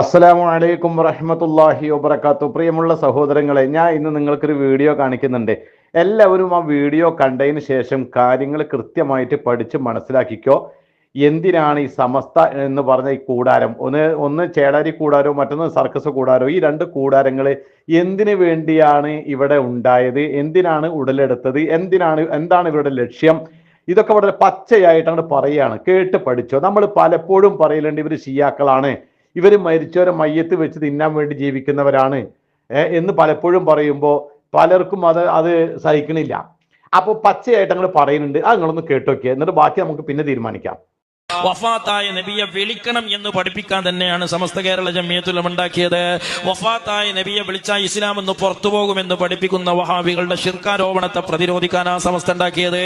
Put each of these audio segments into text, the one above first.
അസ്സലാമു അലൈക്കും വറഹ്മത്തുള്ളാഹി വബർക്കാത്തു പ്രിയമുള്ള സഹോദരങ്ങളെ ഞാൻ ഇന്ന് നിങ്ങൾക്കൊരു വീഡിയോ കാണിക്കുന്നുണ്ട്. എല്ലാവരും ആ വീഡിയോ കണ്ടതിന് ശേഷം കാര്യങ്ങൾ കൃത്യമായിട്ട് പഠിച്ച് മനസ്സിലാക്കിക്കോ. എന്തിനാണ് ഈ സമസ്ത എന്ന് പറഞ്ഞ ഈ കൂടാരം? ഒന്ന് ഒന്ന് ചേടാരി കൂടാരോ മറ്റൊന്ന് സർക്കസ് കൂടാരോ? ഈ രണ്ട് കൂടാരങ്ങൾ എന്തിനു വേണ്ടിയാണ് ഇവിടെ ഉണ്ടായത്? എന്തിനാണ് ഉടലെടുത്തത്? എന്തിനാണ് എന്താണ് ഇവരുടെ ലക്ഷ്യം? ഇതൊക്കെ വളരെ പച്ചയായിട്ടാണ് പറയുകയാണ്. കേട്ട് പഠിച്ചോ. നമ്മൾ പലപ്പോഴും പറയലുണ്ട് ഇവർ ഷിയാക്കളാണ് ഇവർ മരിച്ചവരെ മയ്യത്ത് വെച്ച് തിന്നാൻ വേണ്ടി ജീവിക്കുന്നവരാണ്. എന്ന് പലപ്പോഴും പറയുമ്പോൾ പലർക്കും അത് അത് സഹിക്കണില്ല. അപ്പോൾ പച്ചയായിട്ട് അങ്ങോട്ട് പറയുന്നുണ്ട്. അത് നിങ്ങളൊന്ന് കേട്ടോക്കിയ. എന്നിട്ട് ബാക്കി നമുക്ക് പിന്നെ തീരുമാനിക്കാം. വഫാത്തായ നബിയെ വിളിക്കണം എന്ന് പഠിപ്പിക്കാൻ തന്നെയാണ് സമസ്ത കേരള ജമ്മിയത്തുലം ഉണ്ടാക്കിയത്. വഫാത്തായ നബിയെ വിളിച്ചാൽ ഇസ്ലാം എന്ന് പുറത്തു പോകുമെന്ന് പഠിപ്പിക്കുന്ന വഹാബികളുടെ ശിർക്കാരോപണത്തെ പ്രതിരോധിക്കാനാ സമസ്ത ഉണ്ടാക്കിയത്.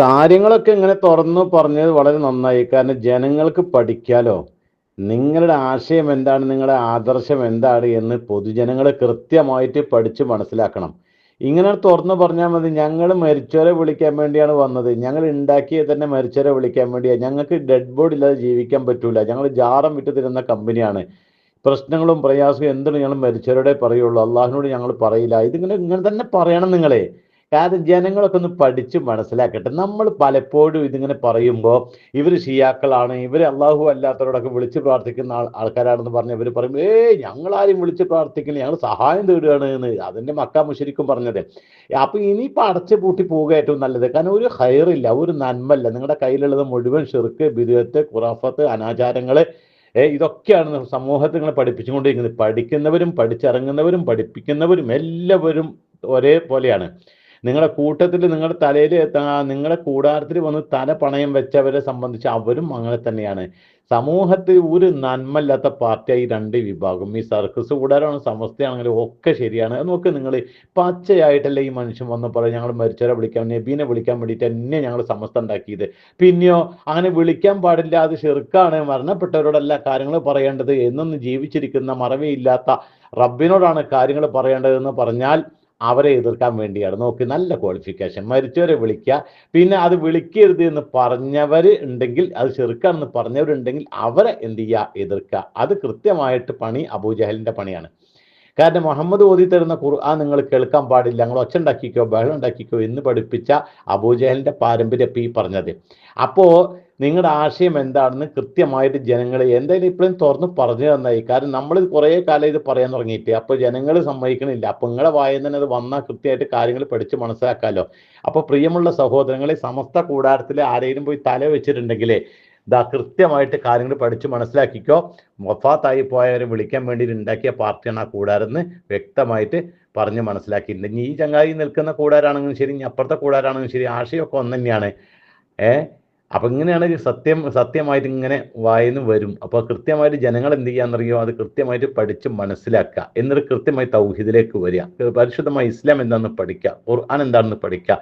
കാര്യങ്ങളൊക്കെ ഇങ്ങനെ തുറന്നു പറഞ്ഞത് വളരെ നന്നായി. കാരണം ജനങ്ങൾക്ക് പഠിക്കാലോ നിങ്ങളുടെ ആശയം എന്താണ്? നിങ്ങളുടെ ആദർശം എന്താണ്? എന്ന് പൊതുജനങ്ങൾ കൃത്യമായിട്ട് പഠിച്ച് മനസ്സിലാക്കണം. ഇങ്ങനെ തുറന്നു പറഞ്ഞാൽ മതി. ഞങ്ങൾ മരിച്ചവരെ വിളിക്കാൻ വേണ്ടിയാണ് വന്നത്. ഞങ്ങൾ ഉണ്ടാക്കിയ തന്നെ മരിച്ചവരെ വിളിക്കാൻ വേണ്ടിയാണ് ഞങ്ങൾക്ക് ഡെഡ് ബോഡി ഇല്ലാതെ ജീവിക്കാൻ പറ്റൂല. ഞങ്ങൾ ജാറം വിറ്റ് തരുന്ന കമ്പനിയാണ്. പ്രശ്നങ്ങളും പ്രയാസവും എന്തിനും ഞങ്ങൾ മരിച്ചവരുടെ പറയുള്ളൂ. അള്ളാഹിനോട് ഞങ്ങൾ പറയില്ല. ഇതിങ്ങനെ ഇങ്ങനെ തന്നെ പറയണം നിങ്ങളെ. കാരണം ജനങ്ങളൊക്കെ ഒന്ന് പഠിച്ച് മനസ്സിലാക്കട്ടെ. നമ്മൾ പലപ്പോഴും ഇതിങ്ങനെ പറയുമ്പോൾ ഇവർ ഷിയാക്കളാണ് ഇവർ അള്ളാഹു അല്ലാത്തവരോടൊക്കെ വിളിച്ച് പ്രാർത്ഥിക്കുന്ന ആൾ ആൾക്കാരാണെന്ന് പറഞ്ഞ് ഇവർ പറയും ഏയ് ഞങ്ങളാരും വിളിച്ച് പ്രാർത്ഥിക്കില്ല ഞങ്ങൾ സഹായം തേടുകയാണ് എന്ന് അതിന്റെ മക്ക മുഷരിക്കും പറഞ്ഞത്. അപ്പോൾ ഇനിയിപ്പോൾ അടച്ചു പൂട്ടി പോവുക ഏറ്റവും നല്ലത്. കാരണം ഒരു ഹയറില്ല ഒരു നന്മല്ല. നിങ്ങളുടെ കയ്യിലുള്ളത് മുഴുവൻ ഷിർക്ക് ബിരുദത്ത് ഖുറാഫത്ത് അനാചാരങ്ങൾ ഇതൊക്കെയാണ് സമൂഹത്തിൽ നിങ്ങളെ പഠിപ്പിച്ചുകൊണ്ടിരിക്കുന്നത്. പഠിക്കുന്നവരും പഠിച്ചിറങ്ങുന്നവരും പഠിപ്പിക്കുന്നവരും എല്ലാവരും ഒരേപോലെയാണ്. നിങ്ങളുടെ കൂട്ടത്തിൽ നിങ്ങളുടെ തലയിൽ നിങ്ങളുടെ കൂടാരത്തിൽ വന്ന് തല പണയം വെച്ചവരെ സംബന്ധിച്ച് അവരും അങ്ങനെ തന്നെയാണ്. സമൂഹത്തിൽ ഒരു നന്മല്ലാത്ത പാർട്ടിയായി രണ്ട് വിഭാഗം. ഈ സർക്കസ് കൂടാരമാണ് സമസ്തയാണെങ്കിലും ഒക്കെ ശരിയാണ്. നോക്ക് നിങ്ങൾ പച്ചയായിട്ടല്ലേ ഈ മനുഷ്യൻ വന്ന് പറയും ഞങ്ങൾ മരിച്ചവരെ വിളിക്കാൻ നബീനെ വിളിക്കാൻ വേണ്ടിയിട്ട് തന്നെ ഞങ്ങൾ സമസ്ത ഉണ്ടാക്കിയത്. പിന്നെയോ അങ്ങനെ വിളിക്കാൻ പാടില്ല അത് ചെറുക്കാണ് മരണപ്പെട്ടവരോടല്ല കാര്യങ്ങൾ പറയേണ്ടത് എന്നൊന്ന് ജീവിച്ചിരിക്കുന്ന മറവിയില്ലാത്ത റബ്ബിനോടാണ് കാര്യങ്ങൾ പറയേണ്ടതെന്ന് പറഞ്ഞാൽ അവരെ എതിർക്കാൻ വേണ്ടിയാണ്. നോക്കി നല്ല ക്വാളിഫിക്കേഷൻ മരിച്ചവരെ വിളിക്കുക. പിന്നെ അത് വിളിക്കരുത് എന്ന് പറഞ്ഞവർ ഉണ്ടെങ്കിൽ അത് ചെറുക്കാണെന്ന് പറഞ്ഞവരുണ്ടെങ്കിൽ അവരെ എന്ത് ചെയ്യുക? എതിർക്കുക. അത് കൃത്യമായിട്ട് പണി അബൂജഹലിന്റെ പണിയാണ്. കാരണം മുഹമ്മദ് ഓതി തരുന്ന ഖുർആൻ നിങ്ങൾ കേൾക്കാൻ പാടില്ല. നിങ്ങൾ ഒച്ച ഉണ്ടാക്കിക്കോ ബഹളം ഉണ്ടാക്കിക്കോ എന്ന് പഠിപ്പിച്ച അബൂജഹലിന്റെ പാരമ്പര്യം ഈ പറഞ്ഞത്. അപ്പോ നിങ്ങളുടെ ആശയം എന്താണെന്ന് കൃത്യമായിട്ട് ജനങ്ങളെ എന്തായാലും ഇപ്പോഴും തുറന്ന് പറഞ്ഞു തന്നായി. കാരണം നമ്മൾ കുറേ കാലം ഇത് പറയാൻ തുടങ്ങിയിട്ട് അപ്പോൾ ജനങ്ങൾ സമ്മതിക്കണില്ല. അപ്പോൾ നിങ്ങളെ വായന തന്നെ അത് വന്നാൽ കൃത്യമായിട്ട് കാര്യങ്ങൾ പഠിച്ച് മനസ്സിലാക്കാമല്ലോ അപ്പോൾ പ്രിയമുള്ള സഹോദരങ്ങളെ സമസ്ത കൂടാരത്തിൽ ആരെങ്കിലും പോയി തല വെച്ചിട്ടുണ്ടെങ്കിലേ ഇതാ കൃത്യമായിട്ട് കാര്യങ്ങൾ പഠിച്ച് മനസ്സിലാക്കിക്കോ. മൊഫാത്തായി പോയവരെ വിളിക്കാൻ വേണ്ടി ഉണ്ടാക്കിയ പാർട്ടിയാണ് ആ കൂടാരെന്ന് വ്യക്തമായിട്ട് പറഞ്ഞ് മനസ്സിലാക്കിയിട്ടുണ്ട്. ഈ ചങ്ങായി നിൽക്കുന്ന കൂടാരാണെങ്കിലും ശരി ഇനി അപ്പുറത്തെ കൂടാരാണെങ്കിലും ശരി ആശയമൊക്കെ ഒന്ന് തന്നെയാണ് ഏ? അപ്പൊ ഇങ്ങനെയാണ് സത്യം സത്യമായിട്ട് ഇങ്ങനെ വായന്ന് വരും. അപ്പോൾ കൃത്യമായിട്ട് ജനങ്ങൾ എന്ത് ചെയ്യാന്നറിയോ? അത് കൃത്യമായിട്ട് പഠിച്ച് മനസ്സിലാക്കുക. എന്നിട്ട് കൃത്യമായി തൗഹീദിലേക്ക് വരിക. പരിശുദ്ധമായ ഇസ്ലാം എന്താണെന്ന് പഠിക്കുക. ഖുർആൻ എന്താണെന്ന് പഠിക്കുക.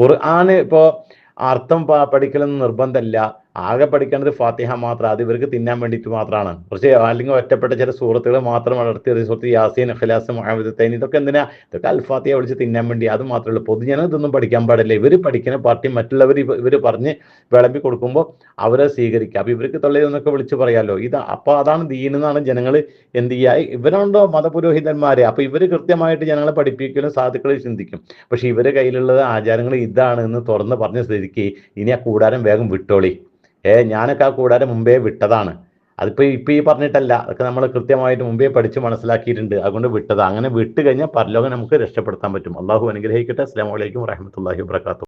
ഖുർആൻ ഇപ്പോ അർത്ഥം പഠിക്കലൊന്നും നിർബന്ധമല്ല ആകെ പഠിക്കേണ്ടത് ഫാത്തിഹ മാത്രം. അത് ഇവർക്ക് തിന്നാൻ വേണ്ടിയിട്ട് മാത്രമാണ്. കുറച്ച് അല്ലെങ്കിൽ ഒറ്റപ്പെട്ട ചില സുഹൃത്തുക്കൾ മാത്രം വളർത്തി സുഹൃത്ത് യാസീൻ അഖിലാസ് മുഹമ്മദ് ഇതൊക്കെ എന്തിനാ? ഇതൊക്കെ അൽഫാത്തിയ വിളിച്ച് തിന്നാൻ വേണ്ടി. അത് മാത്രമേ പൊതുജനം ഇതൊന്നും പഠിക്കാൻ പാടില്ല. ഇവർ പഠിക്കുന്ന പാർട്ടി മറ്റുള്ളവർ ഇവർ പറഞ്ഞ് വിളമ്പി കൊടുക്കുമ്പോൾ അവരെ സ്വീകരിക്കുക അപ്പോൾ ഇവർക്ക് തൊള്ളയെന്നൊക്കെ വിളിച്ച് പറയാമല്ലോ ഇത് അപ്പോൾ അതാണ് ദീനെന്നാണ് ജനങ്ങൾ എന്ത് ചെയ്യുക ഇവരുണ്ടോ മതപുരോഹിതന്മാരെ? അപ്പോൾ ഇവർ കൃത്യമായിട്ട് ജനങ്ങളെ പഠിപ്പിക്കലും സാധുക്കളും ചിന്തിക്കും. പക്ഷേ ഇവരെ കയ്യിലുള്ളത് ആചാരങ്ങൾ ഇതാണ് എന്ന് തുറന്ന് പറഞ്ഞ സ്ഥിതിക്ക് ഇനി ആ കൂടാരം വേഗം വിട്ടോളി. ഏ ഞാനൊക്കെ ആ കൂടാരം മുമ്പേ വിട്ടതാണ്. അതിപ്പോൾ ഇപ്പൊ ഈ പറഞ്ഞിട്ടല്ല അതൊക്കെ നമ്മൾ കൃത്യമായിട്ട് മുമ്പേ പഠിച്ച് മനസ്സിലാക്കിയിട്ടുണ്ട്. അതുകൊണ്ട് വിട്ടത്. അങ്ങനെ വിട്ട് കഴിഞ്ഞാൽ പരലോകം നമുക്ക് രക്ഷപ്പെടുത്താൻ പറ്റും. അള്ളാഹു അനുഗ്രഹിക്കട്ടെ. അസ്ലാം വലൈക്കും വാഹമത്തല്ലാഹി വാത്തു